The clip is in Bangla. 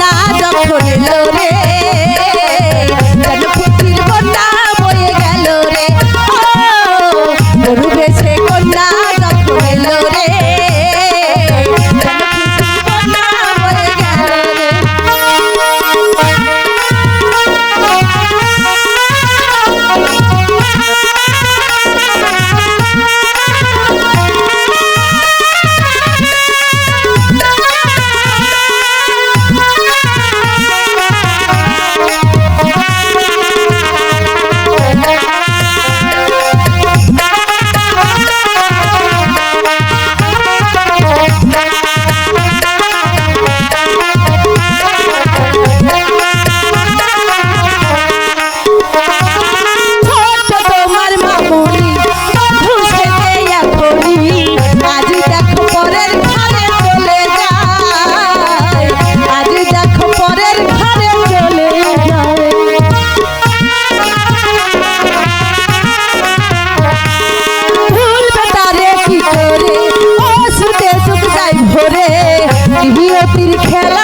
বেছে যখন এলো নিহিয়তির খেলা